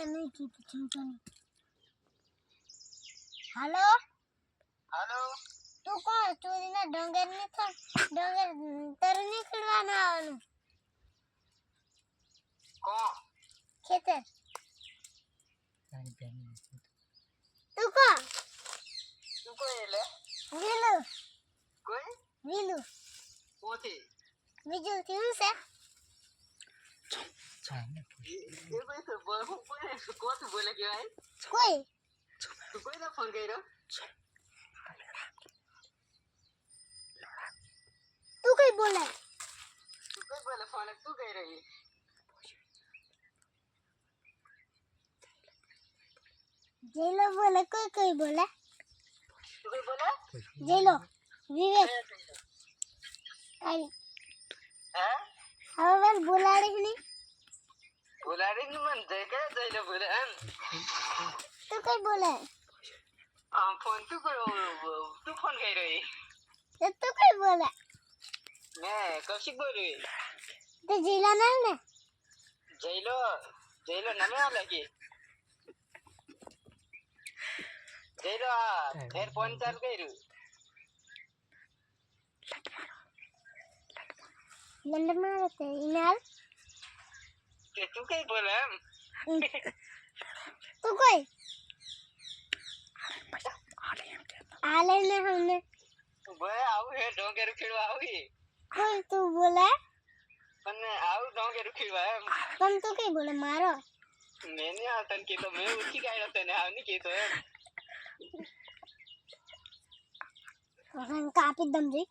એને કીધું ચિંતા હાલો હાલો તું કોણ? ચોરીના ડોંગરની ડોંગર તર નીકળવાનું આવવાનું કોણ? ખેતર. તું કોણ? તું કોઈ એટલે? વિલું. કોઈ? વિલું. કોથી? બીજું કેવું છે? એ એ કોઈ તો બોલ હું કોઈ કોથી બોલે કહેવાય કોઈ તું કોઈને ફોન કર્યો તું કઈ બોલે તું કોઈ બોલે ફોન તું કઈ રહી જેલો બોલે કોઈ કોઈ બોલે તું કોઈ બોલે જેલો વિવેક આઈ હે હવે બોલ બોલાડી નહીં બોલાડી ને મન જઈ કે જઈ લે બોલે એમ તું કઈ બોલે આમ ફોન તું કોઈ તું ફોન કરી રહી તો કઈ બોલે મેં કૌશિક બોલી તો જેલો ના ને જઈલો જઈલો નમે આ લાગી જઈલો આ ફેર ફોન ચાલુ કર્યું લંડ મારે તે ઇનાલ तू कहीं बोला तू कोई आले ने हमने भाई आओ हे डोंगे रुखीड़ो आओ ही कोई तू बोला मैंने आओ डोंगे रुखीड़ो है तो कहीं बोले मारो मैंने आतन की तो मैं उसकी काय रहते हमने की तो है हम कापी दम जी